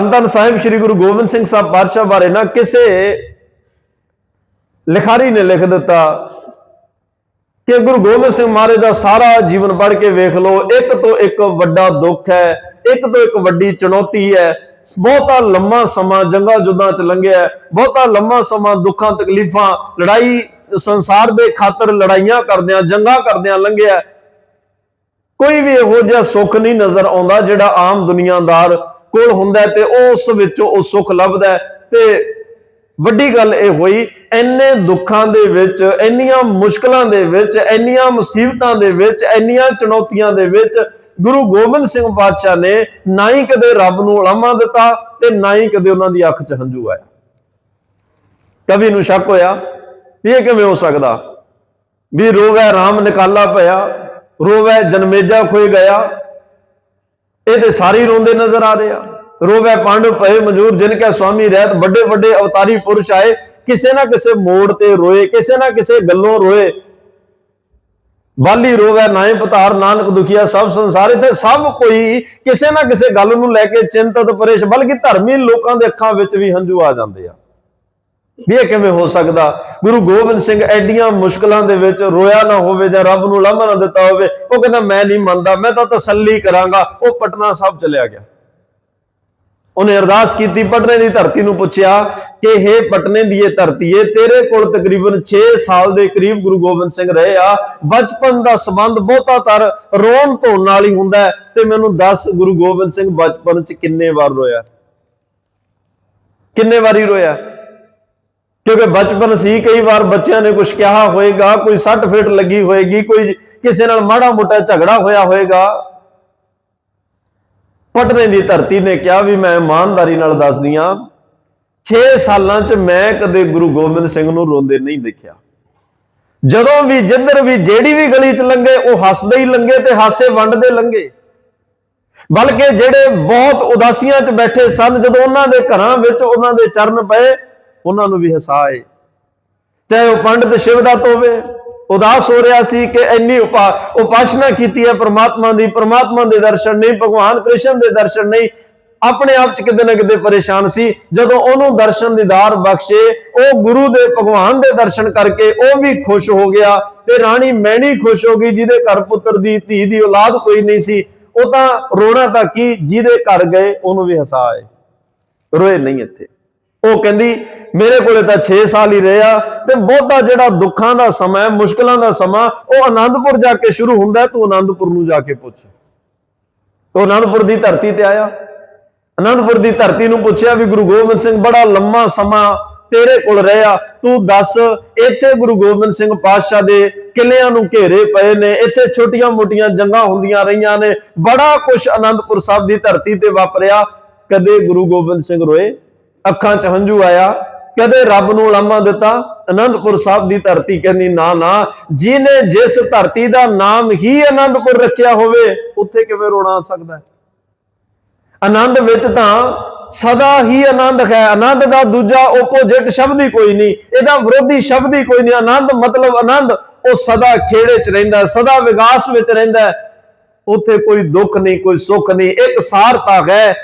ਧੰਨ ਸਾਹਿਬ ਸ੍ਰੀ ਗੁਰੂ ਗੋਬਿੰਦ ਸਿੰਘ ਸਾਹਿਬ ਪਾਤਸ਼ਾਹ ਬਾਰੇ ਨਾ ਕਿਸੇ ਲਿਖਾਰੀ ਨੇ ਲਿਖ ਦਿੱਤਾ ਕਿ ਗੁਰੂ ਗੋਬਿੰਦ ਸਿੰਘ ਮਹਾਰਾਜ ਦਾ ਸਾਰਾ ਜੀਵਨ ਪੜ੍ਹ ਕੇ ਵੇਖ ਲਓ, ਇੱਕ ਤੋਂ ਇੱਕ ਵੱਡਾ ਦੁੱਖ ਹੈ, ਇੱਕ ਤੋਂ ਇੱਕ ਵੱਡੀ ਚੁਣੌਤੀ ਹੈ। ਬਹੁਤਾ ਲੰਮਾ ਸਮਾਂ ਜੰਗਾਂ ਜੁੱਦਾਂ ਚ ਲੰਘਿਆ ਬਹੁਤਾ ਲੰਮਾ ਸਮਾਂ ਦੁੱਖਾਂ, ਤਕਲੀਫਾਂ, ਲੜਾਈ ਸੰਸਾਰ ਦੇ ਖਾਤਰ ਲੜਾਈਆਂ ਕਰਦਿਆਂ, ਜੰਗਾਂ ਕਰਦਿਆਂ ਲੰਘਿਆ ਕੋਈ ਵੀ ਇਹੋ ਜਿਹਾ ਸੁੱਖ ਨਹੀਂ ਨਜ਼ਰ ਆਉਂਦਾ ਜਿਹੜਾ ਆਮ ਦੁਨੀਆਦਾਰ ਕੋਲ ਹੁੰਦਾ ਤੇ ਉਸ ਵਿੱਚੋਂ ਉਹ ਸੁੱਖ ਲੱਭਦਾ ਤੇ ਵੱਡੀ ਗੱਲ ਇਹ ਹੋਈ, ਇੰਨੇ ਦੁੱਖਾਂ ਦੇ ਵਿੱਚ ਐਨੀਆਂ ਮੁਸ਼ਕਲਾਂ ਦੇ ਵਿੱਚ, ਇੰਨੀਆਂ ਮੁਸੀਬਤਾਂ ਦੇ ਵਿੱਚ, ਇੰਨੀਆਂ ਚੁਣੌਤੀਆਂ ਦੇ ਵਿੱਚ ਗੁਰੂ ਗੋਬਿੰਦ ਸਿੰਘ ਪਾਤਸ਼ਾਹ ਨੇ ਨਾ ਹੀ ਕਦੇ ਰੱਬ ਨੂੰ ਉਲਾਮਾ ਦਿੱਤਾ ਤੇ ਨਾ ਹੀ ਕਦੇ ਉਹਨਾਂ ਦੀ ਅੱਖ 'ਚ ਹੰਝੂ ਆਇਆ ਕਵੀ ਨੂੰ ਸ਼ੱਕ ਹੋਇਆ ਵੀ ਇਹ ਕਿਵੇਂ ਹੋ ਸਕਦਾ? ਵੀ ਰੋਵੇ RAM ਨਿਕਾਲਾ ਪਿਆ, ਰੋਵੇ ਜਨਮੇਜਾ ਖੋਏ ਗਿਆ ਇਹ ਤੇ ਸਾਰੇ ਰੋਂਦੇ ਨਜ਼ਰ ਆ ਰਹੇ ਆ। ਰੋਵੇ ਪਾਂਡਵ ਪਏ ਮਜੂਰ ਜਿਨ ਕੈ ਸੁਆਮੀ ਰਹਿਤ, ਵੱਡੇ ਵੱਡੇ ਅਵਤਾਰੀ ਪੁਰਸ਼ ਆਏ। ਕਿਸੇ ਨਾ ਕਿਸੇ ਮੋੜ ਤੇ ਰੋਏ, ਕਿਸੇ ਨਾ ਕਿਸੇ ਗੱਲੋਂ ਰੋਏ। ਬਾਲੀ ਰੋਵੇ ਨਾਏ ਪਤਾਰ ਨਾਨਕ ਦੁਖੀਆ, ਸਭ ਸੰਸਾਰ ਤੇ ਸਭ ਕੋਈ। ਕਿਸੇ ਨਾ ਕਿਸੇ ਗੱਲ ਨੂੰ ਲੈ ਕੇ ਚਿੰਤਤ ਪਰੇਸ਼, ਬਲਕਿ ਧਰਮੀ ਲੋਕਾਂ ਦੇ ਅੱਖਾਂ ਵਿੱਚ ਵੀ ਹੰਝੂ ਆ ਜਾਂਦੇ ਆ। ਵੀ ਇਹ ਕਿਵੇਂ ਹੋ ਸਕਦਾ? ਗੁਰੂ ਗੋਬਿੰਦ ਸਿੰਘ ਐਡੀਆਂ ਮੁਸ਼ਕਲਾਂ ਦੇ ਵਿੱਚ ਰੋਇਆ ਨਾ ਹੋਵੇ ਜਾਂ ਰੱਬ ਨੂੰ ਲਾਮਾ ਨਾ ਦਿੱਤਾ ਹੋਵੇ, ਉਹ ਕਹਿੰਦਾ, ਮੈਂ ਨਹੀਂ ਮੰਨਦਾ, ਮੈਂ ਤਾਂ ਤਸੱਲੀ ਕਰਾਂਗਾ। ਉਹ ਪਟਨਾ ਸਾਹਿਬ ਚਲਿਆ ਗਿਆ। ਉਹਨੇ ਅਰਦਾਸ ਕੀਤੀ, ਪਟਨੇ ਦੀ ਧਰਤੀ ਨੂੰ ਪੁੱਛਿਆ ਕਿ हे ਪਟਨੇ ਦੀ ਇਹ ਧਰਤੀ ਏ, ਤੇਰੇ ਕੋਲ ਤਕਰੀਬਨ 6 ਸਾਲ ਦੇ ਕਰੀਬ ਗੁਰੂ ਗੋਬਿੰਦ ਸਿੰਘ ਰਹੇ ਆ। ਬਚਪਨ ਦਾ ਸੰਬੰਧ ਬਹੁਤਾ ਤਰ ਰੋਣ ਧੋਣ ਨਾਲ ਹੀ ਹੁੰਦਾ ਤੇ ਮੈਨੂੰ ਦੱਸ ਗੁਰੂ ਗੋਬਿੰਦ ਸਿੰਘ ਬਚਪਨ 'ਚ ਕਿੰਨੇ ਵਾਰ ਰੋਇਆ? ਕਿੰਨੇ ਵਾਰੀ ਰੋਇਆ? ਕਿਉਂਕਿ ਬਚਪਨ ਸੀ, ਕਈ ਵਾਰ ਬੱਚਿਆਂ ਨੇ ਕੁਝ ਕਿਹਾ ਹੋਏਗਾ, ਕੋਈ ਸੱਟ ਫੇਟ ਲੱਗੀ ਹੋਏਗੀ, ਕੋਈ ਕਿਸੇ ਨਾਲ ਮਾੜਾ ਮੋਟਾ ਝਗੜਾ ਹੋਇਆ ਹੋਏਗਾ। ਪਟਨੇ ਦੀ ਧਰਤੀ ਨੇ ਕਿਹਾ ਵੀ ਮੈਂ ਇਮਾਨਦਾਰੀ ਨਾਲ ਦੱਸਦੀ ਆ 6 ਸਾਲਾਂ 'ਚ ਮੈਂ ਕਦੇ ਗੁਰੂ ਗੋਬਿੰਦ ਸਿੰਘ ਨੂੰ ਰੋਂਦੇ ਨਹੀਂ ਦੇਖਿਆ। ਜਦੋਂ ਵੀ ਜਿੱਧਰ ਵੀ ਜਿਹੜੀ ਵੀ ਗਲੀ 'ਚ ਲੰਘੇ, ਉਹ ਹੱਸਦੇ ਹੀ ਲੰਘੇ ਤੇ ਹਾਸੇ ਵੰਡਦੇ ਲੰਘੇ। ਬਲਕਿ ਜਿਹੜੇ ਬਹੁਤ ਉਦਾਸੀਆਂ 'ਚ ਬੈਠੇ ਸਨ, ਜਦੋਂ ਉਹਨਾਂ ਦੇ ਘਰਾਂ ਵਿੱਚ ਉਹਨਾਂ ਦੇ ਚਰਨ ਪਏ ਉਹਨਾਂ ਨੂੰ ਵੀ ਹਸਾਏ। ਚਾਹੇ ਉਹ ਪੰਡਤ ਸ਼ਿਵਦਤ ਤੋਵੇ ਉਦਾਸ ਹੋ ਰਿਹਾ ਸੀ ਕਿ ਇੰਨੀ ਉਪਾ, ਉਪਾਸ਼ਨਾ ਕੀਤੀ ਹੈ ਪ੍ਰਮਾਤਮਾ ਦੀ, ਪ੍ਰਮਾਤਮਾ ਦੇ ਦਰਸ਼ਨ ਨਹੀਂ, ਭਗਵਾਨ ਕ੍ਰਿਸ਼ਨ ਦੇ ਦਰਸ਼ਨ ਨਹੀਂ। ਆਪਣੇ ਆਪ ਚ ਕਿਤੇ ਨਾ ਕਿਤੇ ਪਰੇਸ਼ਾਨ ਸੀ। ਜਦੋਂ ਉਹਨੂੰ ਦਰਸ਼ਨ ਦੀਦਾਰ ਬਖਸ਼ੇ, ਉਹ ਗੁਰੂ ਦੇ, ਭਗਵਾਨ ਦੇ ਦਰਸ਼ਨ ਕਰਕੇ ਉਹ ਵੀ ਖੁਸ਼ ਹੋ ਗਿਆ ਤੇ ਰਾਣੀ ਮੈਣੀ ਖੁਸ਼ ਹੋ ਗਈ, ਜਿਹਦੇ ਘਰ ਪੁੱਤਰ ਦੀ, ਧੀ ਦੀ ਔਲਾਦ ਕੋਈ ਨਹੀਂ ਸੀ। ਉਹ ਤਾਂ ਰੋਣਾ ਤਾਂ ਕੀ, ਜਿਹਦੇ ਘਰ ਗਏ, ਉਹਨੂੰ ਵੀ ਹਸਾਏ। ਰੋਏ ਨਹੀਂ ਇੱਥੇ। ਉਹ ਕਹਿੰਦੀ, ਮੇਰੇ ਕੋਲੇ ਤਾਂ 6 ਸਾਲ ਹੀ ਰਿਹਾ ਤੇ ਬਹੁਤਾ ਜਿਹੜਾ ਦੁੱਖਾਂ ਦਾ ਸਮਾਂ ਹੈ, ਮੁਸ਼ਕਲਾਂ ਦਾ ਸਮਾਂ, ਉਹ ਆਨੰਦਪੁਰ ਜਾ ਕੇ ਸ਼ੁਰੂ ਹੁੰਦਾ ਤੂੰ ਆਨੰਦਪੁਰ ਨੂੰ ਜਾ ਕੇ ਪੁੱਛ। ਉਹ ਆਨੰਦਪੁਰ ਦੀ ਧਰਤੀ ਤੇ ਆਇਆ। ਆਨੰਦਪੁਰ ਦੀ ਧਰਤੀ ਨੂੰ ਪੁੱਛਿਆ ਵੀ, ਗੁਰੂ ਗੋਬਿੰਦ ਸਿੰਘ, ਬੜਾ ਲੰਮਾ ਸਮਾਂ ਤੇਰੇ ਕੋਲ ਰਿਹਾ ਤੂੰ ਦੱਸ, ਇੱਥੇ ਗੁਰੂ ਗੋਬਿੰਦ ਸਿੰਘ ਪਾਤਸ਼ਾਹ ਦੇ ਕਿਲਿਆਂ ਨੂੰ ਘੇਰੇ ਪਏ ਨੇ, ਇੱਥੇ ਛੋਟੀਆਂ-ਮੋਟੀਆਂ ਜੰਗਾਂ ਹੁੰਦੀਆਂ ਰਹੀਆਂ ਨੇ, ਬੜਾ ਕੁਝ ਆਨੰਦਪੁਰ ਸਾਹਿਬ ਦੀ ਧਰਤੀ ਤੇ ਵਾਪਰਿਆ। ਕਦੇ ਗੁਰੂ ਗੋਬਿੰਦ ਸਿੰਘ ਰੋਏ? ਅੱਖਾਂ 'ਚ ਹੰਝੂ ਆਇਆ ਕਦੇ ਰੱਬ ਨੂੰ ਉਲਾਮਾ ਦਿੱਤਾ, ਅਨੰਦਪੁਰ ਸਾਹਿਬ ਦੀ ਧਰਤੀ ਕਹਿੰਦੀ, ਨਾ ਨਾ, ਜਿਹਨੇ ਜਿਸ ਧਰਤੀ ਦਾ ਨਾਮ ਹੀ ਅਨੰਦਪੁਰ ਰੱਖਿਆ ਹੋਵੇ, ਉੱਥੇ ਕਿਵੇਂ ਰੋਣਾ ਆ ਸਕਦਾ ਆਨੰਦ ਵਿੱਚ ਤਾਂ ਸਦਾ ਹੀ ਆਨੰਦ ਹੈ ਆਨੰਦ ਦਾ ਦੂਜਾ ਆਪੋਜੀਟ ਸ਼ਬਦ ਹੀ ਕੋਈ ਨਹੀਂ, ਇਹਦਾ ਵਿਰੋਧੀ ਸ਼ਬਦ ਹੀ ਕੋਈ ਨਹੀਂ ਆਨੰਦ ਮਤਲਬ ਆਨੰਦ ਉਹ ਸਦਾ ਖੇੜੇ 'ਚ ਰਹਿੰਦਾ ਸਦਾ ਵਿਗਾਸ ਵਿੱਚ ਰਹਿੰਦਾ ਉੱਥੇ ਕੋਈ ਦੁੱਖ ਨਹੀਂ, ਕੋਈ ਸੁੱਖ ਨਹੀਂ, ਇੱਕ ਸਾਰਤਾ ਹੈ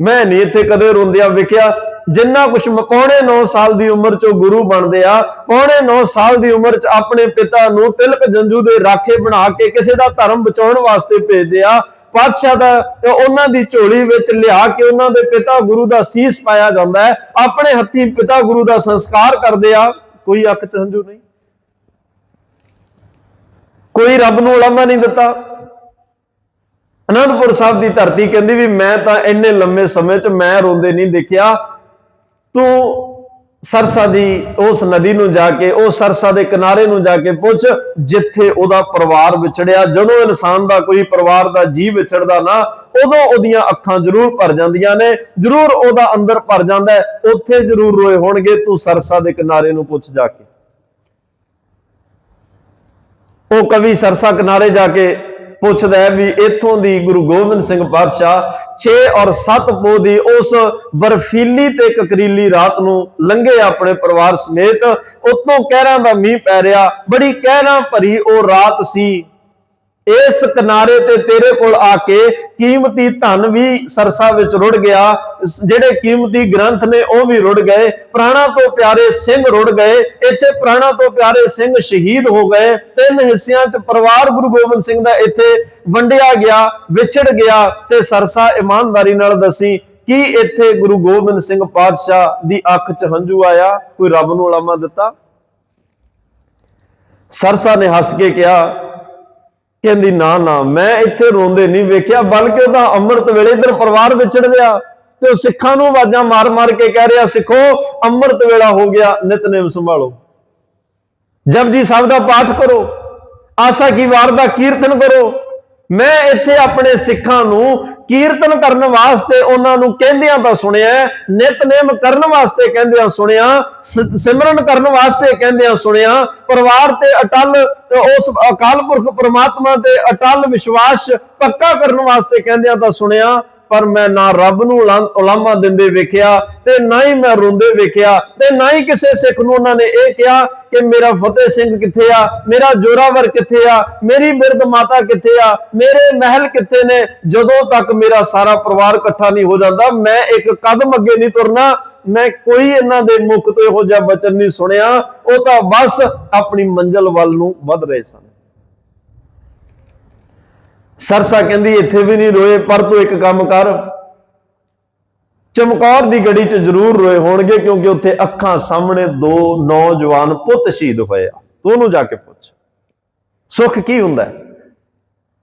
ਮੈਂ ਨਹੀਂ ਇੱਥੇ ਕਦੇ ਰੋਂਦਿਆਂ ਵੇਖਿਆ। ਜਿੰਨਾ ਕੁਛ ਪੌਣੇ 9 ਸਾਲ ਦੀ ਉਮਰ 'ਚ ਉਹ ਗੁਰੂ ਬਣਦੇ ਆ, ਪੌਣੇ 9 ਸਾਲ ਦੀ ਉਮਰ 'ਚ ਆਪਣੇ ਪਿਤਾ ਨੂੰ ਤਿਲਕ ਜੰਜੂ ਦੇ ਰਾਖੇ ਬਣਾ ਕੇ ਕਿਸੇ ਦਾ ਧਰਮ ਬਚਾਉਣ ਵਾਸਤੇ ਭੇਜਦੇ ਆ। ਪਾਤਸ਼ਾਹ ਦਾ ਉਹਨਾਂ ਦੀ ਝੋਲੀ ਵਿੱਚ ਲਿਆ ਕੇ ਉਹਨਾਂ ਦੇ ਪਿਤਾ ਗੁਰੂ ਦਾ ਸੀਸ ਪਾਇਆ ਜਾਂਦਾ ਹੈ। ਆਪਣੇ ਹੱਥੀ ਪਿਤਾ ਗੁਰੂ ਦਾ ਸੰਸਕਾਰ ਕਰਦੇ ਆ। ਕੋਈ ਅੱਖ ਚ ਹੰਝੂ ਨਹੀਂ? ਕੋਈ ਰੱਬ ਨੂੰ ਉਲਾਮਾ ਨਹੀਂ ਦਿੱਤਾ। ਅਨੰਦਪੁਰ ਸਾਹਿਬ ਦੀ ਧਰਤੀ ਕਹਿੰਦੀ ਵੀ ਮੈਂ ਤਾਂ ਇੰਨੇ ਲੰਮੇ ਸਮੇਂ 'ਚ ਮੈਂ ਰੋਂਦੇ ਨਹੀਂ ਦੇਖਿਆ। ਤੂੰ ਸਰਸਾ ਦੀ ਉਸ ਨਦੀ ਨੂੰ ਜਾ ਕੇ, ਉਹ ਸਰਸਾ ਦੇ ਕਿਨਾਰੇ ਨੂੰ ਜਾ ਕੇ ਪੁੱਛ, ਜਿੱਥੇ ਉਹਦਾ ਪਰਿਵਾਰ ਵਿਛੜਿਆ। ਜਦੋਂ ਇਨਸਾਨ ਦਾ ਕੋਈ ਪਰਿਵਾਰ ਦਾ ਜੀਵ ਵਿਛੜਦਾ ਨਾ, ਉਦੋਂ ਉਹਦੀਆਂ ਅੱਖਾਂ ਜ਼ਰੂਰ ਭਰ ਜਾਂਦੀਆਂ ਨੇ। ਜ਼ਰੂਰ ਉਹਦਾ ਅੰਦਰ ਭਰ ਜਾਂਦਾ ਹੈ। ਉੱਥੇ ਜ਼ਰੂਰ ਰੋਏ ਹੋਣਗੇ, ਤੂੰ ਸਰਸਾ ਦੇ ਕਿਨਾਰੇ ਨੂੰ ਪੁੱਛ ਜਾ ਕੇ। ਉਹ ਕਵੀ ਸਰਸਾ ਕਿਨਾਰੇ ਜਾ ਕੇ ਪੁੱਛਦਾ ਹੈ ਵੀ ਇੱਥੋਂ ਦੀ ਗੁਰੂ ਗੋਬਿੰਦ ਸਿੰਘ ਪਾਤਸ਼ਾਹ 6 ਔਰ 7 ਪੋ ਦੀ ਉਸ ਬਰਫੀਲੀ ਤੇ ਕਕਰੀਲੀ ਰਾਤ ਨੂੰ ਲੰਘੇ ਆਪਣੇ ਪਰਿਵਾਰ ਸਮੇਤ ਉਤੋਂ ਕਹਿਰਾਂ ਦਾ ਮੀਂਹ ਪੈ ਰਿਹਾ, ਬੜੀ ਕਹਿਰਾਂ ਭਰੀ ਉਹ ਰਾਤ ਸੀ। ਇਸ ਕਿਨਾਰੇ ਤੇ ਤੇਰੇ ਕੋਲ ਆ ਕੇ ਕੀਮਤੀ ਧਨ ਵੀ ਸਰਸਾ ਵਿੱਚ ਰੁੜ ਗਿਆ। ਜਿਹੜੇ ਕੀਮਤੀ ਗ੍ਰੰਥ ਨੇ ਉਹ ਵੀ ਰੁੜ ਗਏ। ਪ੍ਰਾਣਾ ਤੋਂ ਪਿਆਰੇ ਸਿੰਘ ਰੁੜ ਗਏ। ਇੱਥੇ ਪ੍ਰਾਣਾ ਤੋਂ ਪਿਆਰੇ ਸਿੰਘ ਸ਼ਹੀਦ ਹੋ ਗਏ। ਤਿੰਨ ਹਿੱਸਿਆਂ 'ਚ ਪਰਿਵਾਰ ਗੁਰੂ ਗੋਬਿੰਦ ਸਿੰਘ ਦਾ ਇੱਥੇ ਵੰਡਿਆ ਗਿਆ, ਵਿਛੜ ਗਿਆ ਤੇ ਸਰਸਾ ਇਮਾਨਦਾਰੀ ਨਾਲ ਦਸੀ, ਕੀ ਇੱਥੇ ਗੁਰੂ ਗੋਬਿੰਦ ਸਿੰਘ ਪਾਤਸ਼ਾਹ ਦੀ ਅੱਖ 'ਚ ਹੰਝੂ ਆਇਆ? ਕੋਈ ਰੱਬ ਨੂੰ ਉਲਾਮਾ ਦਿੱਤਾ? ਸਰਸਾ ਨੇ ਹੱਸ ਕੇ ਕਿਹਾ ਕਹਿੰਦੀ, ਨਾ ਨਾ, ਮੈਂ ਇੱਥੇ ਰੋਂਦੇ ਨਹੀਂ ਵੇਖਿਆ, ਬਲਕਿ ਉਹਦਾ ਅੰਮ੍ਰਿਤ ਵੇਲੇ ਇਧਰ ਪਰਿਵਾਰ ਵਿਛੜ ਗਿਆ ਤੇ ਉਹ ਸਿੱਖਾਂ ਨੂੰ ਆਵਾਜ਼ਾਂ ਮਾਰ-ਮਾਰ ਕੇ ਕਹਿ ਰਿਹਾ, ਸਿੱਖੋ, ਅੰਮ੍ਰਿਤ ਵੇਲਾ ਹੋ ਗਿਆ, ਨਿਤਨੇਮ ਸੰਭਾਲੋ। ਜਪਜੀ ਸਾਹਿਬ ਦਾ ਪਾਠ ਕਰੋ। ਆਸਾ ਕੀ ਵਾਰ ਦਾ ਕੀਰਤਨ ਕਰੋ। ਮੈਂ ਇੱਥੇ ਆਪਣੇ ਸਿੱਖਾਂ ਨੂੰ ਕੀਰਤਨ ਕਰਨ ਵਾਸਤੇ ਉਹਨਾਂ ਨੂੰ ਕਹਿੰਦਿਆਂ ਤਾਂ ਸੁਣਿਆ ਨਿਤਨੇਮ ਕਰਨ ਵਾਸਤੇ ਕਹਿੰਦਿਆਂ ਸੁਣਿਆ ਸਿਮਰਨ ਕਰਨ ਵਾਸਤੇ ਕਹਿੰਦਿਆਂ ਸੁਣਿਆ, ਪਰਿਵਾਰ ਤੇ ਅਟਲ, ਉਸ ਅਕਾਲ ਪੁਰਖ ਪ੍ਰਮਾਤਮਾ ਤੇ ਅਟਲ ਵਿਸ਼ਵਾਸ ਪੱਕਾ ਕਰਨ ਵਾਸਤੇ ਕਹਿੰਦਿਆਂ ਤਾਂ ਸੁਣਿਆ। ਪਰ ਮੈਂ ਨਾ ਰੱਬ ਨੂੰ ਉਲਾ- ਉਲਾਮਾ ਦਿੰਦੇ ਵੇਖਿਆ ਤੇ ਨਾ ਹੀ ਮੈਂ ਰੋਂਦੇ ਵੇਖਿਆ ਤੇ ਨਾ ਹੀ ਕਿਸੇ ਸਿੱਖ ਨੂੰ ਉਹਨਾਂ ਨੇ ਇਹ ਕਿਹਾ ਕਿ ਮੇਰਾ ਫਤਿਹ ਸਿੰਘ ਕਿੱਥੇ ਆ, ਮੇਰਾ ਜੋਰਾਵਰ ਕਿੱਥੇ ਆ, ਮੇਰੀ ਬਿਰਧ ਮਾਤਾ ਕਿੱਥੇ ਆ, ਮੇਰੇ ਮਹਿਲ ਕਿੱਥੇ ਨੇ, ਜਦੋਂ ਤੱਕ ਮੇਰਾ ਸਾਰਾ ਪਰਿਵਾਰ ਇਕੱਠਾ ਨਹੀਂ ਹੋ ਜਾਂਦਾ, ਮੈਂ ਇੱਕ ਕਦਮ ਅੱਗੇ ਨਹੀਂ ਤੁਰਨਾ, ਮੈਂ ਕੋਈ ਇਹਨਾਂ ਦੇ ਮੁਖ ਤੋਂ ਇਹੋ ਜਿਹਾ ਬਚਨ ਨਹੀਂ ਸੁਣਿਆ, ਉਹ ਤਾਂ ਬਸ ਆਪਣੀ ਮੰਜ਼ਲ ਵੱਲ ਨੂੰ ਵੱਧ ਰਹੇ ਸਨ। ਸਰਸਾ ਕਹਿੰਦੀ, ਇੱਥੇ ਵੀ ਨਹੀਂ ਰੋਏ, ਪਰ ਤੂੰ ਇੱਕ ਕੰਮ ਕਰ। ਚਮਕੌਰ ਦੀ ਗੜੀ 'ਚ ਜ਼ਰੂਰ ਰੋਏ ਹੋਣਗੇ, ਕਿਉਂਕਿ ਉੱਥੇ ਅੱਖਾਂ ਸਾਹਮਣੇ ਦੋ ਨੌਜਵਾਨ ਪੁੱਤ ਸ਼ਹੀਦ ਹੋਏ ਆ। ਤੂੰ ਉਹਨੂੰ ਜਾ ਕੇ ਪੁੱਛ। ਸੁੱਖ ਕੀ ਹੁੰਦਾ ਹੈ?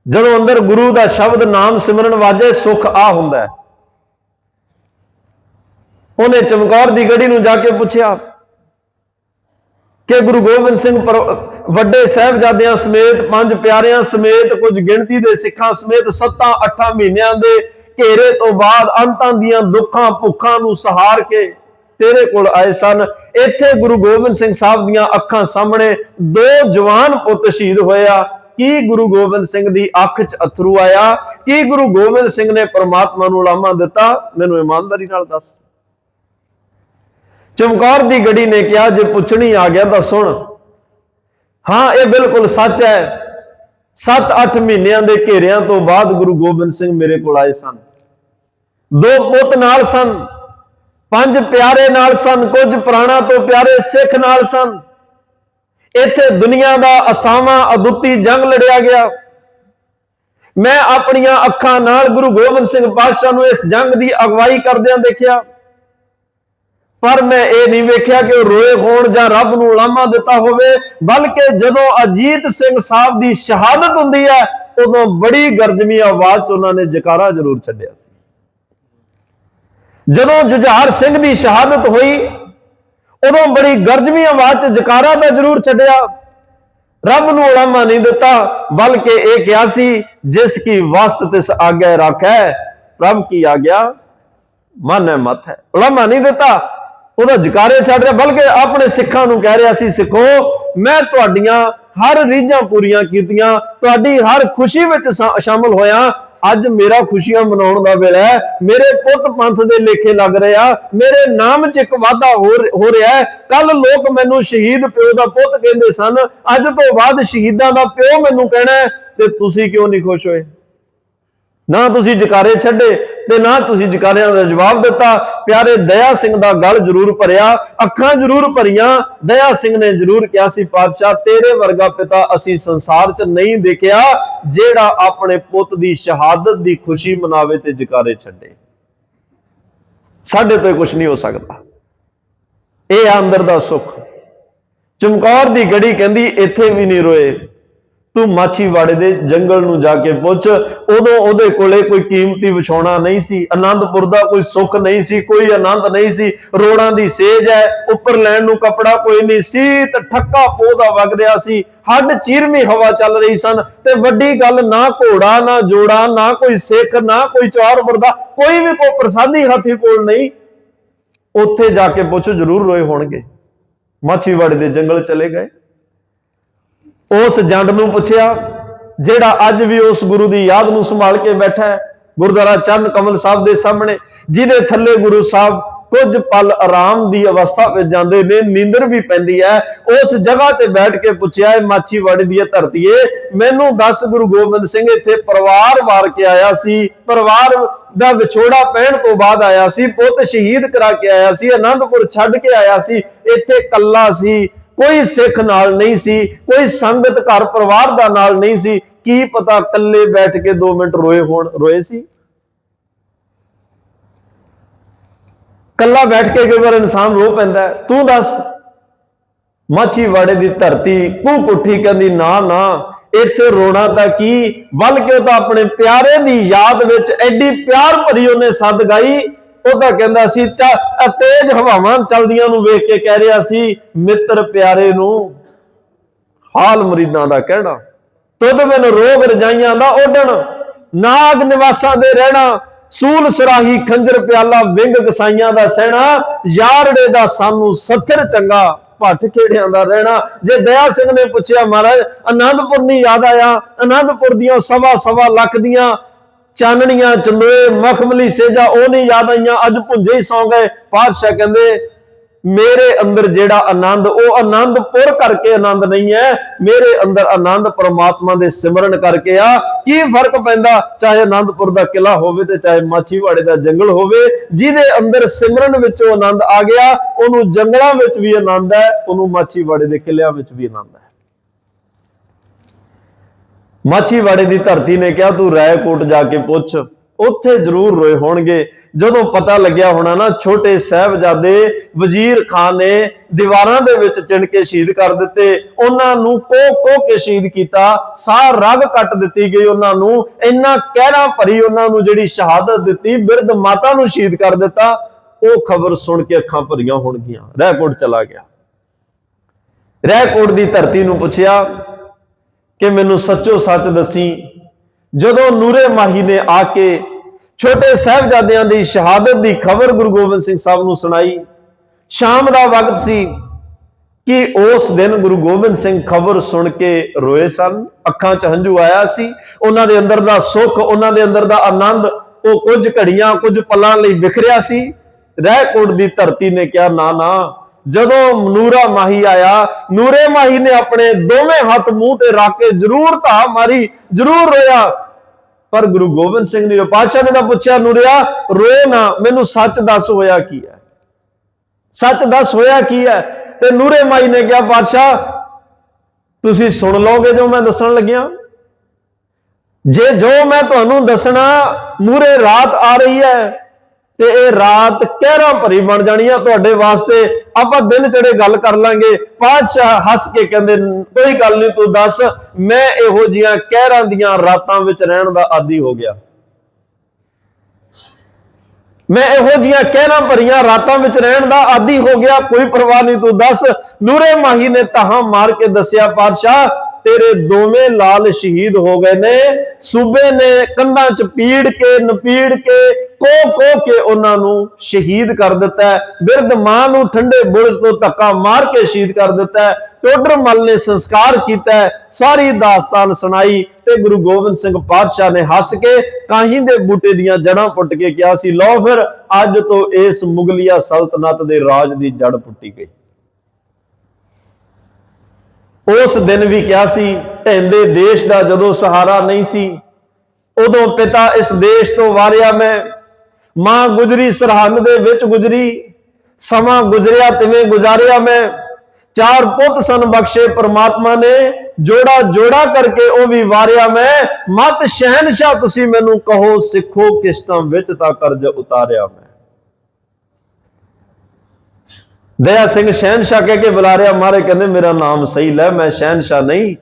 ਜਦੋਂ ਅੰਦਰ ਗੁਰੂ ਦਾ ਸ਼ਬਦ ਨਾਮ ਸਿਮਰਨ ਵਾਜੇ, ਸੁੱਖ ਆ ਹੁੰਦਾ ਹੈ। ਉਹਨੇ ਚਮਕੌਰ ਦੀ ਗੜੀ ਨੂੰ ਜਾ ਕੇ ਪੁੱਛਿਆ ਕਿ ਗੁਰੂ ਗੋਬਿੰਦ ਸਿੰਘ ਪਰ- ਵੱਡੇ ਸਾਹਿਬਜ਼ਾਦਿਆਂ ਸਮੇਤ, ਪੰਜ ਪਿਆਰਿਆਂ ਸਮੇਤ, ਕੁਝ ਗਿਣਤੀ ਦੇ ਸਿੱਖਾਂ ਸਮੇਤ 7-8 ਮਹੀਨਿਆਂ ਦੇ ਘੇਰੇ ਤੋਂ ਬਾਅਦ ਅੰਤਾਂ ਦੀਆਂ ਦੁੱਖਾਂ ਭੁੱਖਾਂ ਨੂੰ ਸਹਾਰ ਕੇ ਤੇਰੇ ਕੋਲ ਆਏ ਸਨ। ਇੱਥੇ ਗੁਰੂ ਗੋਬਿੰਦ ਸਿੰਘ ਸਾਹਿਬ ਦੀਆਂ ਅੱਖਾਂ ਸਾਹਮਣੇ ਦੋ ਜਵਾਨ ਪੁੱਤ ਸ਼ਹੀਦ ਹੋਇਆ ਕੀ ਗੁਰੂ ਗੋਬਿੰਦ ਸਿੰਘ ਦੀ ਅੱਖ 'ਚ ਅਥਰੂ ਆਇਆ? ਕੀ ਗੁਰੂ ਗੋਬਿੰਦ ਸਿੰਘ ਨੇ ਪਰਮਾਤਮਾ ਨੂੰ ਉਲਾਮਾ ਦਿੱਤਾ? ਮੈਨੂੰ ਇਮਾਨਦਾਰੀ ਨਾਲ ਦੱਸ। ਚਮਕੌਰ ਦੀ ਗੜੀ ਨੇ ਕਿਹਾ, ਜੇ ਪੁੱਛਣੀ ਆ ਗਿਆ ਤਾਂ ਸੁਣ। ਹਾਂ, ਇਹ ਬਿਲਕੁਲ ਸੱਚ ਹੈ। 7-8 ਮਹੀਨਿਆਂ ਦੇ ਘੇਰਿਆਂ ਤੋਂ ਬਾਅਦ ਗੁਰੂ ਗੋਬਿੰਦ ਸਿੰਘ ਮੇਰੇ ਕੋਲ ਆਏ ਸਨ। ਦੋ ਪੁੱਤ ਨਾਲ ਸਨ, ਪੰਜ ਪਿਆਰੇ ਨਾਲ ਸਨ, ਕੁਝ ਪ੍ਰਾਣਾ ਤੋਂ ਪਿਆਰੇ ਸਿੱਖ ਨਾਲ ਸਨ। ਇੱਥੇ ਦੁਨੀਆ ਦਾ ਅਸਾਵਾਂ ਅਦੁੱਤੀ ਜੰਗ ਲੜਿਆ ਗਿਆ। ਮੈਂ ਆਪਣੀਆਂ ਅੱਖਾਂ ਨਾਲ ਗੁਰੂ ਗੋਬਿੰਦ ਸਿੰਘ ਪਾਤਸ਼ਾਹ ਨੂੰ ਇਸ ਜੰਗ ਦੀ ਅਗਵਾਈ ਕਰਦਿਆਂ ਦੇਖਿਆ। ਪਰ ਮੈਂ ਇਹ ਨਹੀਂ ਵੇਖਿਆ ਕਿ ਉਹ ਰੋਏ ਹੋਣ ਜਾਂ ਰੱਬ ਨੂੰ ਉਲਾਮਾ ਦਿੱਤਾ ਹੋਵੇ, ਬਲਕਿ ਜਦੋਂ ਅਜੀਤ ਸਿੰਘ ਸਾਹਿਬ ਦੀ ਸ਼ਹਾਦਤ ਹੁੰਦੀ ਹੈ, ਉਦੋਂ ਬੜੀ ਗਰਜਮੀ ਆਵਾਜ਼ 'ਚ ਉਹਨਾਂ ਨੇ ਜਕਾਰਾ ਜ਼ਰੂਰ ਛੱਡਿਆ ਸੀ। ਜਦੋਂ ਜੁਝਾਰ ਸਿੰਘ ਦੀ ਸ਼ਹਾਦਤ ਹੋਈ, ਉਦੋਂ ਬੜੀ ਗਰਜਵੀਂ ਆਵਾਜ਼ 'ਚ ਜਕਾਰਾ ਤਾਂ ਜ਼ਰੂਰ ਛੱਡਿਆ। ਰੱਬ ਨੂੰ ਉਲਾਮਾ ਨਹੀਂ ਦਿੱਤਾ, ਬਲਕਿ ਇਹ ਕਿਹਾ ਸੀ, ਜਿਸ ਕੀ ਵਸਤ ਤਿਸ ਆਗੇ ਰੱਖੈ, ਪ੍ਰਭ ਕੀ ਆਗਿਆ, ਮਨ ਹੈ ਮਤ ਹੈ। ਉਲਾਮਾ ਨਹੀਂ ਦਿੱਤਾ। ਉਹਦਾ ਜਕਾਰੇ ਛੱਡ ਰਿਹਾ, ਬਲਕਿ ਆਪਣੇ ਸਿੱਖਾਂ ਨੂੰ ਕਹਿ ਰਿਹਾ ਸੀ, ਸਿੱਖੋ, ਮੈਂ ਤੁਹਾਡੀਆਂ ਹਰ ਰੀਝਾਂ ਪੂਰੀਆਂ ਕੀਤੀਆਂ, ਤੁਹਾਡੀ ਹਰ ਖੁਸ਼ੀ ਵਿੱਚ ਸ਼ਾ- ਸ਼ਾਮਲ ਹੋਇਆ। ਅੱਜ ਮੇਰਾ ਖੁਸ਼ੀਆਂ ਮਨਾਉਣ ਦਾ ਵੇਲਾ ਹੈ। ਮੇਰੇ ਪੁੱਤ ਪੰਥ ਦੇ ਲੇਖੇ ਲੱਗ ਰਿਹਾ ਮੇਰੇ ਨਾਮ 'ਚ ਇੱਕ ਵਾਧਾ ਹੋ ਰਿਹਾ ਹੈ। ਕੱਲ ਲੋਕ ਮੈਨੂੰ ਸ਼ਹੀਦ ਪਿਓ ਦਾ ਪੁੱਤ ਕਹਿੰਦੇ ਸਨ, ਅੱਜ ਤੋਂ ਬਾਅਦ ਸ਼ਹੀਦਾਂ ਦਾ ਪਿਓ ਮੈਨੂੰ ਕਹਿਣਾ ਤੇ ਤੁਸੀਂ ਕਿਉਂ ਨਹੀਂ ਖੁਸ਼ ਹੋਏ? ਨਾ ਤੁਸੀਂ ਜਕਾਰੇ ਛੱਡੇ ਤੇ ਨਾ ਤੁਸੀਂ ਜਕਾਰਿਆਂ ਦਾ ਜਵਾਬ ਦਿੱਤਾ। ਪਿਆਰੇ ਦਇਆ ਸਿੰਘ ਦਾ ਗਲ ਜ਼ਰੂਰ ਭਰਿਆ, ਅੱਖਾਂ ਜ਼ਰੂਰ ਭਰੀਆਂ। ਦਇਆ ਸਿੰਘ ਨੇ ਜ਼ਰੂਰ ਕਿਹਾ ਸੀ, ਪਾਤਸ਼ਾਹ, ਤੇਰੇ ਵਰਗਾ ਪਿਤਾ ਅਸੀਂ ਸੰਸਾਰ 'ਚ ਨਹੀਂ ਦੇਖਿਆ, ਜਿਹੜਾ ਆਪਣੇ ਪੁੱਤ ਦੀ ਸ਼ਹਾਦਤ ਦੀ ਖੁਸ਼ੀ ਮਨਾਵੇ ਤੇ ਜਕਾਰੇ ਛੱਡੇ। ਸਾਡੇ ਤੋਂ ਕੁਝ ਨਹੀਂ ਹੋ ਸਕਦਾ। ਇਹ ਆ ਅੰਦਰ ਦਾ ਸੁੱਖ। ਚਮਕੌਰ ਦੀ ਗੜੀ ਕਹਿੰਦੀ, ਇੱਥੇ ਵੀ ਨਹੀਂ ਰੋਏ। ਤੂੰ ਮਾਛੀਵਾੜੇ ਦੇ ਜੰਗਲ ਨੂੰ ਜਾ ਕੇ ਪੁੱਛ। ਉਦੋਂ ਉਹਦੇ ਕੋਲੇ ਕੋਈ ਕੀਮਤੀ ਵਿਛਾਉਣਾ ਨਹੀਂ ਸੀ, ਆਨੰਦਪੁਰ ਦਾ ਕੋਈ ਸੁੱਖ ਨਹੀਂ ਸੀ, ਕੋਈ ਆਨੰਦ ਨਹੀਂ ਸੀ। ਰੋੜਾਂ ਦੀ ਸੇਜ ਹੈ, ਉੱਪਰ ਲੈਣ ਨੂੰ ਕਪੜਾ ਕੋਈ ਨਹੀਂ ਸੀ, ਤੇ ਠੱਕਾ ਪੋਦਾ ਵਗ ਰਿਹਾ ਸੀ। ਹੱਡ ਚੀਰਵੀਂ ਹਵਾ ਚੱਲ ਰਹੀ ਸਨ, ਤੇ ਵੱਡੀ ਗੱਲ ਨਾ ਘੋੜਾ, ਨਾ ਜੋੜਾ, ਨਾ ਕੋਈ ਸਿੱਖ, ਨਾ ਕੋਈ ਚਾਰ ਵਰਦਾ ਕੋਈ ਵੀ ਕੋਈ ਪ੍ਰਸਾਦੀ ਹਾਥੀ ਕੋਲ ਨਹੀਂ। ਉੱਥੇ ਜਾ ਕੇ ਪੁੱਛ, ਜ਼ਰੂਰ ਰੋਏ ਹੋਣਗੇ। ਮਾਛੀਵਾੜੇ ਦੇ ਜੰਗਲ ਚਲੇ ਗਏ। ਉਸ ਜੰਡ ਨੂੰ ਪੁੱਛਿਆ, ਜਿਹੜਾ ਅੱਜ ਵੀ ਉਸ ਗੁਰੂ ਦੀ ਯਾਦ ਨੂੰ ਸੰਭਾਲ ਕੇ ਬੈਠਾ ਹੈ, ਗੁਰਦੁਆਰਾ ਚਰਨ ਕਮਲ ਸਾਹਿਬ ਦੇ ਸਾਹਮਣੇ, ਜਿਹਦੇ ਥੱਲੇ ਗੁਰੂ ਸਾਹਿਬ ਕੁਝ ਪਲ ਆਰਾਮ ਦੀ ਅਵਸਥਾ ਵਿੱਚ ਜਾਂਦੇ ਨੇ, ਨੀਂਦਰ ਵੀ ਪੈਂਦੀ ਹੈ, ਉਸ ਜਗ੍ਹਾ ਤੇ ਬੈਠ ਕੇ ਪੁੱਛਿਆ, ਇਹ ਮਾਛੀਵਾੜੀ ਦੀ ਇਹ ਧਰਤੀ ਏ, ਮੈਨੂੰ ਦੱਸ ਗੁਰੂ ਗੋਬਿੰਦ ਸਿੰਘ, ਇੱਥੇ ਪਰਿਵਾਰ ਵਾਰ ਕੇ ਆਇਆ ਸੀ, ਪਰਿਵਾਰ ਦਾ ਵਿਛੋੜਾ ਪੈਣ ਤੋਂ ਬਾਅਦ ਆਇਆ ਸੀ, ਪੁੱਤ ਸ਼ਹੀਦ ਕਰਾ ਕੇ ਆਇਆ ਸੀ, ਆਨੰਦਪੁਰ ਛੱਡ ਕੇ ਆਇਆ ਸੀ, ਇੱਥੇ ਕੱਲਾ ਸੀ। ਕੋਈ ਸਿੱਖ ਨਾਲ ਨਹੀਂ ਸੀ, ਕੋਈ ਸੰਗਤ ਘਰ ਪਰਿਵਾਰ ਦਾ ਨਾਲ ਨਹੀਂ ਸੀ, ਕੀ ਪਤਾ ਇਕੱਲੇ ਬੈਠ ਕੇ 2 ਮਿੰਟ ਰੋਏ ਹੋਣ, ਰੋਏ ਸੀ? ਕੱਲਾ ਬੈਠ ਕੇ ਕਈ ਵਾਰ ਇਨਸਾਨ ਰੋ ਪੈਂਦਾ ਤੂੰ ਦੱਸ ਮਾਛੀਵਾੜੇ ਦੀ ਧਰਤੀ ਕੂਕ ਉੱਠੀ ਕਹਿੰਦੀ, ਨਾ ਨਾ, ਇੱਥੇ ਰੋਣਾ ਤਾਂ ਕੀ? ਬਲਕਿ ਉਹ ਤਾਂ ਆਪਣੇ ਪਿਆਰੇ ਦੀ ਯਾਦ ਵਿੱਚ ਐਡੀ ਪਿਆਰ ਭਰੀ ਉਹਨੇ ਸੱਦ ਗਾਈ। ਉਹ ਤਾਂ ਕਹਿੰਦਾ ਸੀ, ਚਾ ਤੇਜ਼ ਹਵਾਵਾਂ ਚਲਦੀਆਂ ਨੂੰ ਵੇਖ ਕੇ ਕਹਿ ਰਿਹਾ ਸੀ, ਮਿੱਤਰ ਪਿਆਰੇ ਨੂੰ ਹਾਲ ਮਰੀਦਾਂ ਦਾ ਕਹਿਣਾ। ਤੁਧ ਬਿਨ ਰੋਗ ਰਜਾਈਆਂ ਦਾ ਓਡਣ ਨਾਗ ਨਿਵਾਸਾਂ ਦੇ ਰਹਿਣਾ, ਸੂਲ ਸੁਰਾਹੀ ਖੰਜਰ ਪਿਆਲਾ ਵਿੰਗ ਕਸਾਈਆਂ ਦਾ ਸਹਿਣਾ, ਯਾਰੜੇ ਦਾ ਸਾਨੂੰ ਸੱਥਰ ਚੰਗਾ ਭੱਟ ਖੇੜਿਆਂ ਦਾ ਰਹਿਣਾ। ਜੇ ਦਇਆ ਸਿੰਘ ਨੇ ਪੁੱਛਿਆ, ਮਹਾਰਾਜ, ਆਨੰਦਪੁਰ ਨਹੀਂ ਯਾਦ ਆਇਆ? ਆਨੰਦਪੁਰ ਦੀਆਂ ਸਵਾ ਸਵਾ ਲੱਖ ਦੀਆਂ ਚਾਨਣੀਆਂ ਚੰਦੋਏ ਮਖਮਲੀ ਸੇਜਾ, ਉਹ ਨਹੀਂ ਯਾਦ ਆਈਆਂ, ਅੱਜ ਭੁੰਜੇ ਹੀ ਸੌ ਗਏ। ਪਾਤਸ਼ਾਹ ਕਹਿੰਦੇ, ਮੇਰੇ ਅੰਦਰ ਜਿਹੜਾ ਆਨੰਦ, ਉਹ ਆਨੰਦ ਪੁਰ ਕਰਕੇ ਆਨੰਦ ਨਹੀਂ ਹੈ। ਮੇਰੇ ਅੰਦਰ ਆਨੰਦ ਪਰਮਾਤਮਾ ਦੇ ਸਿਮਰਨ ਕਰਕੇ ਆ। ਕੀ ਫ਼ਰਕ ਪੈਂਦਾ? ਚਾਹੇ ਆਨੰਦਪੁਰ ਦਾ ਕਿਲਾ ਹੋਵੇ ਤੇ ਚਾਹੇ ਮਾਛੀਵਾੜੇ ਦਾ ਜੰਗਲ ਹੋਵੇ, ਜਿਹਦੇ ਅੰਦਰ ਸਿਮਰਨ ਵਿੱਚੋਂ ਆਨੰਦ ਆ ਗਿਆ, ਉਹਨੂੰ ਜੰਗਲਾਂ ਵਿੱਚ ਵੀ ਆਨੰਦ ਹੈ, ਉਹਨੂੰ ਮਾਛੀਵਾੜੇ ਦੇ ਕਿਲਿਆਂ ਵਿੱਚ ਵੀ ਆਨੰਦ ਹੈ। ਮਾਛੀਵਾੜੇ ਦੀ ਧਰਤੀ ਨੇ ਕਿਹਾ, ਤੂੰ ਰਾਏਕੋਟ ਜਾ ਕੇ ਪੁੱਛ, ਉੱਥੇ ਜ਼ਰੂਰ ਰੋਏ ਹੋਣਗੇ। ਜਦੋਂ ਪਤਾ ਲੱਗਿਆ ਹੋਣਾ ਨਾ, ਛੋਟੇ ਸਾਹਿਬਜ਼ਾਦੇ ਵਜ਼ੀਰ ਖਾਨ ਨੇ ਦੀਵਾਰਾਂ ਦੇ ਵਿੱਚ ਚਿਣ ਕੇ ਸ਼ਹੀਦ ਕਰ ਦਿੱਤੇ। ਉਹਨਾਂ ਨੂੰ ਕੋ ਕੋ ਕੇ ਸ਼ਹੀਦ ਕੀਤਾ। ਸਾਹ ਰਗ ਕੱਟ ਦਿੱਤੀ ਗਈ ਉਹਨਾਂ ਨੂੰ। ਇੰਨਾ ਕਹਿਣਾ ਭਰੀ ਉਹਨਾਂ ਨੂੰ ਜਿਹੜੀ ਸ਼ਹਾਦਤ ਦਿੱਤੀ, ਬਿਰਧ ਮਾਤਾ ਨੂੰ ਸ਼ਹੀਦ ਕਰ ਦਿੱਤਾ। ਉਹ ਖਬਰ ਸੁਣ ਕੇ ਅੱਖਾਂ ਭਰੀਆਂ ਹੋਣਗੀਆਂ। ਰਹਿਕੋਟ ਚਲਾ ਗਿਆ। ਰਹਿਕੋਟ ਦੀ ਧਰਤੀ ਨੂੰ ਪੁੱਛਿਆ ਕਿ ਮੈਨੂੰ ਸੱਚੋ ਸੱਚ ਦੱਸੀ, ਜਦੋਂ ਨੂਰੇ ਮਾਹੀ ਨੇ ਆ ਕੇ ਛੋਟੇ ਸਾਹਿਬਜ਼ਾਦਿਆਂ ਦੀ ਸ਼ਹਾਦਤ ਦੀ ਖਬਰ ਗੁਰੂ ਗੋਬਿੰਦ ਸਿੰਘ ਸਾਹਿਬ ਨੂੰ ਸੁਣਾਈ, ਸ਼ਾਮ ਦਾ ਵਕਤ ਸੀ ਕਿ ਉਸ ਦਿਨ ਗੁਰੂ ਗੋਬਿੰਦ ਸਿੰਘ ਖਬਰ ਸੁਣ ਕੇ ਰੋਏ ਸਨ, ਅੱਖਾਂ 'ਚ ਹੰਝੂ ਆਇਆ ਸੀ, ਉਹਨਾਂ ਦੇ ਅੰਦਰ ਦਾ ਸੁੱਖ, ਉਹਨਾਂ ਦੇ ਅੰਦਰ ਦਾ ਆਨੰਦ, ਉਹ ਕੁਝ ਘੜੀਆਂ, ਕੁਝ ਪਲਾਂ ਲਈ ਵਿਖਰਿਆ ਸੀ। ਰਹਿਕੋਟ ਦੀ ਧਰਤੀ ਨੇ ਕਿਹਾ, ਨਾ ਨਾ ਜਦੋਂ ਨੂਰਾ ਮਾਹੀ ਆਇਆ, ਨੂਰੇ ਮਾਹੀ ਨੇ ਆਪਣੇ ਦੋਵੇਂ ਹੱਥ ਮੂੰਹ ਤੇ ਰੱਖ ਕੇ ਜ਼ਰੂਰ ਧਾ ਮਾਰੀ, ਜ਼ਰੂਰ ਰੋਇਆ। ਪਰ ਗੁਰੂ ਗੋਬਿੰਦ ਸਿੰਘ ਨੇ ਪਾਤਸ਼ਾਹ ਨੇ ਤਾਂ ਪੁੱਛਿਆ, ਨੂਰਿਆ, ਰੋ ਨਾ, ਮੈਨੂੰ ਸੱਚ ਦੱਸ ਹੋਇਆ ਕੀ ਹੈ? ਸੱਚ ਦੱਸ ਹੋਇਆ ਕੀ ਹੈ? ਤੇ ਨੂਰੇ ਮਾਈ ਨੇ ਕਿਹਾ, ਪਾਤਸ਼ਾਹ, ਤੁਸੀਂ ਸੁਣ ਲਓਗੇ ਜੋ ਮੈਂ ਦੱਸਣ ਲੱਗਿਆ? ਜੇ ਜੋ ਮੈਂ ਤੁਹਾਨੂੰ ਦੱਸਣਾ ਮੂਰੇ ਰਾਤ ਆ ਰਹੀ ਹੈ ਤੇ ਇਹ ਰਾਤ ਕਹਿਰਾਂ ਭਰੀ ਬਣ ਜਾਣੀ ਆ ਤੁਹਾਡੇ ਵਾਸਤੇ। ਆਪਾਂ ਦਿਨ ਚੜੇ ਗੱਲ ਕਰ ਲਾਂਗੇ। ਪਾਤਸ਼ਾਹ ਹੱਸ ਕੇ ਕਹਿੰਦੇ, ਕੋਈ ਗੱਲ ਨਹੀਂ, ਤੂੰ ਦੱਸ, ਮੈਂ ਇਹੋ ਜੀਆਂ ਕਹਿਰਾਂ ਦੀਆਂ ਰਾਤਾਂ ਵਿੱਚ ਰਹਿਣ ਦਾ ਆਦੀ ਹੋ ਗਿਆ। ਮੈਂ ਇਹੋ ਜੀਆਂ ਕਹਿਰਾਂ ਭਰੀਆਂ ਰਾਤਾਂ ਵਿੱਚ ਰਹਿਣ ਦਾ ਆਦੀ ਹੋ ਗਿਆ। ਕੋਈ ਪਰਵਾਹ ਨਹੀਂ, ਤੂੰ ਦੱਸ। ਨੂਰੇ ਮਾਹੀ ਨੇ ਤਾਹਾਂ ਮਾਰ ਕੇ ਦੱਸਿਆ, ਪਾਤਸ਼ਾਹ, ਤੇਰੇ ਦੋਵੇਂ ਲਾਲ ਸ਼ਹੀਦ ਹੋ ਗਏ ਨੇ। ਸੂਬੇ ਨੇ ਕੰਧਾਂ 'ਚ ਪੀੜ ਕੇ, ਨਪੀੜ ਕੇ ਕੋ ਕੋ ਕੇ ਉਹਨਾਂ ਨੂੰ ਸ਼ਹੀਦ ਕਰ ਦਿੱਤਾ ਬਿਰਧ ਮਾਂ ਨੂੰ ਠੰਡੇ ਬੁਰਜ ਤੋਂ ਧੱਕਾ ਮਾਰ ਕੇ ਸ਼ਹੀਦ ਕਰ ਦਿੱਤਾ ਟੋਡਰ ਮਲ ਨੇ ਸੰਸਕਾਰ ਕੀਤਾ ਸਾਰੀ ਦਾਸਤਾਨ ਸੁਣਾਈ ਤੇ ਗੁਰੂ ਗੋਬਿੰਦ ਸਿੰਘ ਪਾਤਸ਼ਾਹ ਨੇ ਹੱਸ ਕੇ ਕਾਹੀ ਦੇ ਬੂਟੇ ਦੀਆਂ ਜੜਾਂ ਪੁੱਟ ਕੇ ਕਿਹਾ ਸੀ, ਲਓ ਫਿਰ, ਅੱਜ ਤੋਂ ਇਸ ਮੁਗਲਿਆ ਸਲਤਨਤ ਦੇ ਰਾਜ ਦੀ ਜੜ ਪੁੱਟੀ ਗਈ। ਉਸ ਦਿਨ ਵੀ ਕਿਹਾ ਸੀ ਢੈਂਦੇ ਦੇਸ਼ ਦਾ ਜਦੋਂ ਸਹਾਰਾ ਨਹੀਂ ਸੀ, ਉਦੋਂ ਪਿਤਾ ਇਸ ਦੇਸ਼ ਤੋਂ ਵਾਰਿਆ ਮੈਂ। ਮਾਂ ਗੁਜਰੀ ਸਰਹੰਦ ਦੇ ਵਿੱਚ ਗੁਜਰੀ, ਸਮਾਂ ਗੁਜ਼ਰਿਆ ਤਿਵੇਂ ਗੁਜ਼ਾਰਿਆ ਮੈਂ। ਚਾਰ ਪੁੱਤ ਸਨ ਬਖਸ਼ੇ ਪ੍ਰਮਾਤਮਾ ਨੇ, ਜੋੜਾ ਜੋੜਾ ਕਰਕੇ ਉਹ ਵੀ ਵਾਰਿਆ ਮੈਂ। ਮਤ ਸ਼ਹਿਨशाह ਤੁਸੀਂ ਮੈਨੂੰ ਕਹੋ, ਸਿੱਖੋ ਕਿਸ਼ਤਾਂ ਵਿੱਚ ਤਾਂ ਕਰਜ਼ ਉਤਾਰਿਆ ਮੈਂ। ਦਇਆ ਸਿੰਘ ਸ਼ਹਿਨशाह ਕਹਿ ਕੇ ਬੁਲਾਰਿਆ, ਮਾਰੇ ਕਹਿੰਦੇ, ਮੇਰਾ ਨਾਮ ਸਹੀ ਲੈ, ਮੈਂ ਸ਼ਹਿਨशाह ਨਹੀਂ।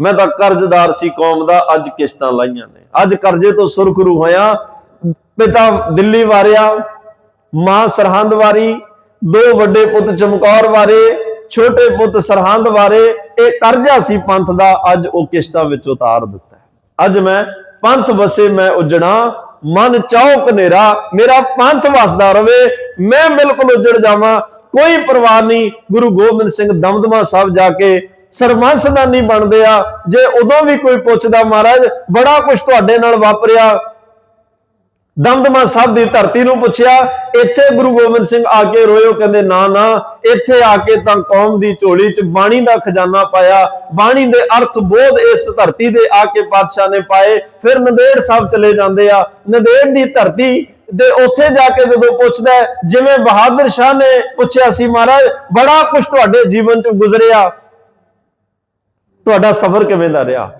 ਮੈਂ ਤਾਂ ਕਰਜ਼ਦਾਰ ਸੀ ਕੌਮ ਦਾ, ਅੱਜ ਕਿਸ਼ਤਾਂ ਲਾਈਆਂ ਨੇ। ਅੱਜ ਕਰਜ਼ੇ ਤੋਂ ਸੁਰਖਰੂ ਹੋਇਆ ਪਿਤਾ ਦਿੱਲੀ ਵਾਰਿਆ, ਮਾਂ ਸਰਹੰਦ ਵਾਰੀ, ਦੋ ਵੱਡੇ ਪੁੱਤ ਚਮਕੌਰ ਵਾਰੇ, ਛੋਟੇ ਪੁੱਤ ਸਰਹੰਦ ਵਾਰੇ, ਇਹ ਕਰਜ਼ਾ ਸੀ ਪੰਥ ਦਾ, ਅੱਜ ਉਹ ਕਿਸ਼ਤਾਂ ਵਿੱਚ ਉਤਾਰ ਦਿੱਤਾ ਅੱਜ ਮੈਂ ਪੰਥ ਵਸੇ ਮੈਂ ਉਜੜਾ ਮਨ ਚੌਕ ਹਨੇਰਾ, ਮੇਰਾ ਪੰਥ ਵਸਦਾ ਰਵੇ, ਮੈਂ ਬਿਲਕੁਲ ਉਜੜ ਜਾਵਾਂ, ਕੋਈ ਪਰਵਾਹ ਨਹੀਂ, ਗੁਰੂ ਗੋਬਿੰਦ ਸਿੰਘ ਦਮਦਮਾ ਸਾਹਿਬ ਜਾ ਕੇ ਸਰਮੰਸ ਬਣਦੇ ਆ, ਜੇ ਉਦੋਂ ਵੀ ਕੋਈ ਪੁੱਛਦਾ ਮਹਾਰਾਜ, ਬੜਾ ਕੁਝ ਤੁਹਾਡੇ ਨਾਲ ਵਾਪਰਿਆ ਦਮਦਮਾ ਸਾਹਿਬ ਦੀ ਧਰਤੀ ਨੂੰ ਪੁੱਛਿਆ, ਇੱਥੇ ਗੁਰੂ ਗੋਬਿੰਦ ਸਿੰਘ ਆ ਕੇ ਰੋਇਓ, ਕਹਿੰਦੇ, ਨਾ ਨਾ, ਇੱਥੇ ਆ ਕੇ ਤਾਂ ਕੌਮ ਦੀ ਝੋਲੀ 'ਚ ਬਾਣੀ ਦਾ ਖਜ਼ਾਨਾ ਪਾਇਆ। ਬਾਣੀ ਦੇ ਅਰਥ ਬੋਧ ਇਸ ਧਰਤੀ ਦੇ ਆ ਕੇ ਪਾਤਸ਼ਾਹ ਨੇ ਪਾਏ। ਫਿਰ ਨੰਦੇੜ ਸਾਹਿਬ ਚਲੇ ਜਾਂਦੇ ਆ। ਨੰਦੇੜ ਦੀ ਧਰਤੀ ਤੇ ਉੱਥੇ ਜਾ ਕੇ ਜਦੋਂ ਪੁੱਛਦਾ ਜਿਵੇਂ ਬਹਾਦਰ ਸ਼ਾਹ ਨੇ ਪੁੱਛਿਆ ਸੀ, ਮਹਾਰਾਜ, ਬੜਾ ਕੁਝ ਤੁਹਾਡੇ ਜੀਵਨ 'ਚ ਗੁਜ਼ਰਿਆ। ਤੁਹਾਡਾ ਸਫ਼ਰ ਕਿਵੇਂ ਦਾ ਰਿਹਾ?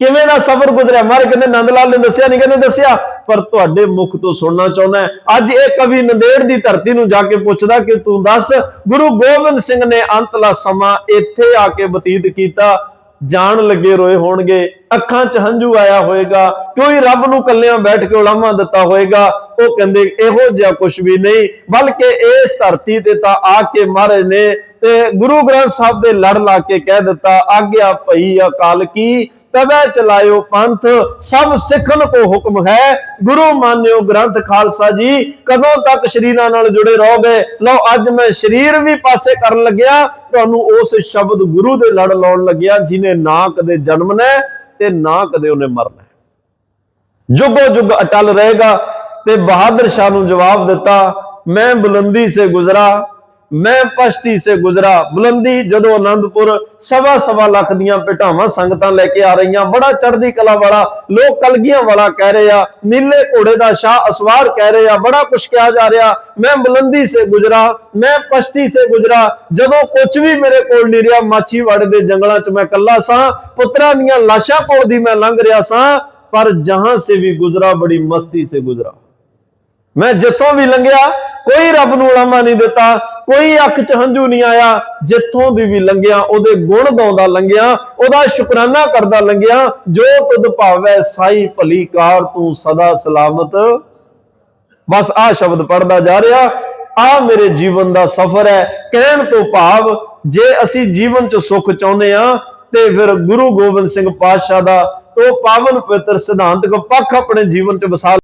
ਕਿਵੇਂ ਦਾ ਸਫ਼ਰ ਗੁਜ਼ਰਿਆ? ਮਾਰੇ ਕਹਿੰਦੇ ਨੰਦ ਲਾਲ ਨੇ ਦੱਸਿਆ, ਨਹੀਂ ਕਹਿੰਦੇ ਦੱਸਿਆ। ਪਰ ਤੁਹਾਡੇ ਮੁਖ ਤੋਂ ਸੁਣਨਾ ਚਾਹੁੰਦਾ ਅੱਜ ਇਹ ਕਵੀ ਨੰਦੇੜ ਦੀ ਧਰਤੀ ਨੂੰ ਜਾ ਕੇ ਪੁੱਛਦਾ ਕਿ ਤੂੰ ਦੱਸ, ਗੁਰੂ ਗੋਬਿੰਦ ਸਿੰਘ ਨੇ ਅੰਤਲਾ ਸਮਾਂ ਇੱਥੇ ਆ ਕੇ ਬਤੀਤ ਕੀਤਾ। ਜਾਣ ਲੱਗੇ ਰੋਏ ਹੋਣਗੇ। ਅੱਖਾਂ 'ਚ ਹੰਝੂ ਆਇਆ ਹੋਏਗਾ। ਕੋਈ ਰੱਬ ਨੂੰ ਕੱਲਿਆਂ ਬੈਠ ਕੇ ਉਲਾਮਾ ਦਿੱਤਾ ਹੋਏਗਾ? ਉਹ ਕਹਿੰਦੇ, ਇਹੋ ਜਿਹਾ ਕੁਝ ਵੀ ਨਹੀਂ। ਬਲਕਿ ਇਸ ਧਰਤੀ ਤੇ ਤਾਂ ਆ ਕੇ ਮਹਾਰਾਜ ਨੇ। ਤੇ ਗੁਰੂ ਗ੍ਰੰਥ ਸਾਹਿਬ ਦੇ ਲੜ ਲਾ ਕੇ ਕਹਿ ਦਿੱਤਾ, ਆਗਿਆ ਭਈ ਅਕਾਲ ਕੀ? ਤਬੈ ਚਲਾਇਓ ਪੰਥ, ਸਭ ਸਿੱਖਨ ਕੋ ਹੁਕਮ ਹੈ ਗੁਰੂ ਮਾਨਿਓ ਗ੍ਰੰਥ ਖਾਲਸਾ ਜੀ, ਕਦੋਂ ਤੱਕ ਸ਼ਰੀਰਾਂ ਨਾਲ ਜੁੜੇ ਰਹੋਗੇ ਲਓ, ਅੱਜ ਮੈਂ ਸ਼ਰੀਰ ਵੀ ਪਾਸੇ ਕਰਨ ਲੱਗਿਆ, ਤੁਹਾਨੂੰ ਉਸ ਸ਼ਬਦ ਗੁਰੂ ਦੇ ਲੜ ਲਾਉਣ ਲੱਗਿਆ, ਜਿਨੇ ਨਾ ਕਦੇ ਜਨਮਣਾ ਹੈ ਤੇ ਨਾ ਕਦੇ ਉਹਨੇ ਮਰਨਾ ਹੈ। ਜੁਗੋ ਜੁਗ ਅਟਲ ਰਹੇਗਾ ਤੇ ਬਹਾਦਰ ਸ਼ਾਹ ਨੂੰ ਜਵਾਬ ਦਿੱਤਾ, ਮੈਂ ਬੁਲੰਦੀ ਸੇ ਗੁਜ਼ਰਾ ਮੈਂ ਪਸ਼ਤੀ ਸੇ ਗੁਜ਼ਰਾ, ਬੁਲੰਦੀ ਜਦੋਂ ਆਨੰਦਪੁਰ ਸਵਾ ਸਵਾ ਲੱਖ ਦੀਆਂ ਪਿਟਾਵਾਂ ਸੰਗਤਾਂ ਲੈ ਕੇ ਆ ਰਹੀਆਂ। ਬੜਾ ਚੜ੍ਹਦੀ ਕਲਾ ਵਾਲਾ, ਲੋਕ ਕਲਗੀਆਂ ਵਾਲਾ ਕਹਿ ਰਹੇ ਆ ਨੀਲੇ ਘੋੜੇ ਦਾ ਸ਼ਾਹ ਅਸਵਾਰ ਕਹਿ ਰਹੇ ਆ ਬੜਾ ਕੁਝ ਕਿਹਾ ਜਾ ਰਿਹਾ। ਮੈਂ ਬੁਲੰਦੀ ਸੇ ਗੁਜ਼ਰਾ, ਮੈਂ ਪਸ਼ਤੀ ਸੇ ਗੁਜ਼ਰਾ, ਜਦੋਂ ਕੁਝ ਵੀ ਮੇਰੇ ਕੋਲ ਨਹੀਂ ਰਿਹਾ, ਮਾਛੀਵਾੜੇ ਦੇ ਜੰਗਲਾਂ 'ਚ ਮੈਂ ਕੱਲਾ ਸਾਂ, ਪੁੱਤਰਾਂ ਦੀਆਂ ਲਾਸ਼ਾਂ ਕੋਲ ਦੀ ਮੈਂ ਲੰਘ ਰਿਹਾ ਸਾਂ, ਪਰ ਜਹਾਂ ਸੇ ਵੀ ਗੁਜ਼ਰਾ, ਬੜੀ ਮਸਤੀ ਸੇ ਗੁਜ਼ਰਾ। ਮੈਂ ਜਿੱਥੋਂ ਵੀ ਲੰਘਿਆ, ਕੋਈ ਰੱਬ ਨੂੰ ਉਲਾਮਾ ਨਹੀਂ ਦਿੱਤਾ, ਕੋਈ ਅੱਖ 'ਚ ਹੰਝੂ ਨਹੀਂ ਆਇਆ। ਜਿੱਥੋਂ ਦੀ ਵੀ ਲੰਘਿਆ, ਉਹਦੇ ਗੁਣ ਗਾਉਂਦਾ ਲੰਘਿਆ, ਉਹਦਾ ਸ਼ੁਕਰਾਨਾ ਕਰਦਾ ਲੰਘਿਆ, ਜੋ ਤੁਧ ਭਾਵੈ ਸਾਈ ਭਲੀ ਕਾਰ ਤੂੰ ਸਦਾ ਸਲਾਮਤ। ਬਸ ਆ ਸ਼ਬਦ ਪੜਦਾ ਜਾ ਰਿਹਾ ਆ ਮੇਰੇ ਜੀਵਨ ਦਾ ਸਫ਼ਰ ਹੈ, ਕਹਿਣ ਤੋਂ ਭਾਵ ਜੇ ਅਸੀਂ ਜੀਵਨ 'ਚ ਸੁੱਖ ਚਾਹੁੰਦੇ ਆ ਤੇ ਫਿਰ ਗੁਰੂ ਗੋਬਿੰਦ ਸਿੰਘ ਪਾਤਸ਼ਾਹ ਦਾ ਉਹ ਪਾਵਨ ਪਵਿੱਤਰ ਸਿਧਾਂਤਕ ਪੱਖ ਆਪਣੇ ਜੀਵਨ 'ਚ ਵਸਾ